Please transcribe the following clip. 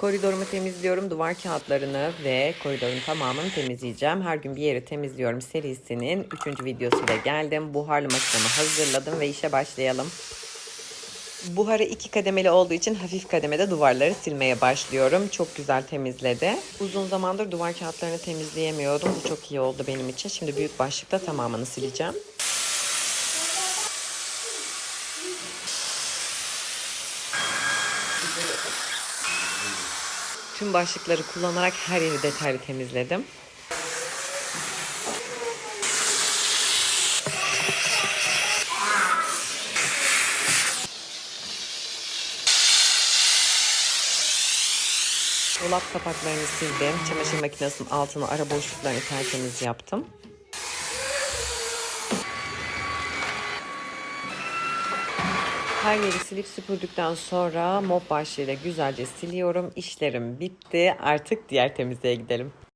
Koridorumu temizliyorum. Duvar kağıtlarını ve koridorun tamamını temizleyeceğim. Her gün bir yeri temizliyorum serisinin 3. videosuyla geldim. Buharlı makinemi hazırladım ve işe başlayalım. Buharı iki kademeli olduğu için hafif kademede duvarları silmeye başlıyorum. Çok güzel temizledi. Uzun zamandır duvar kağıtlarını temizleyemiyordum. Bu çok iyi oldu benim için. Şimdi büyük başlıkta tamamını sileceğim. Tüm başlıkları kullanarak her yeri detaylı temizledim. Dolap kapaklarını sildim. Çamaşır makinesinin altını, ara boşluklarını tertemiz yaptım. Her yeri silip süpürdükten sonra mop başlığıyla güzelce siliyorum. İşlerim bitti. Artık diğer temizliğe gidelim.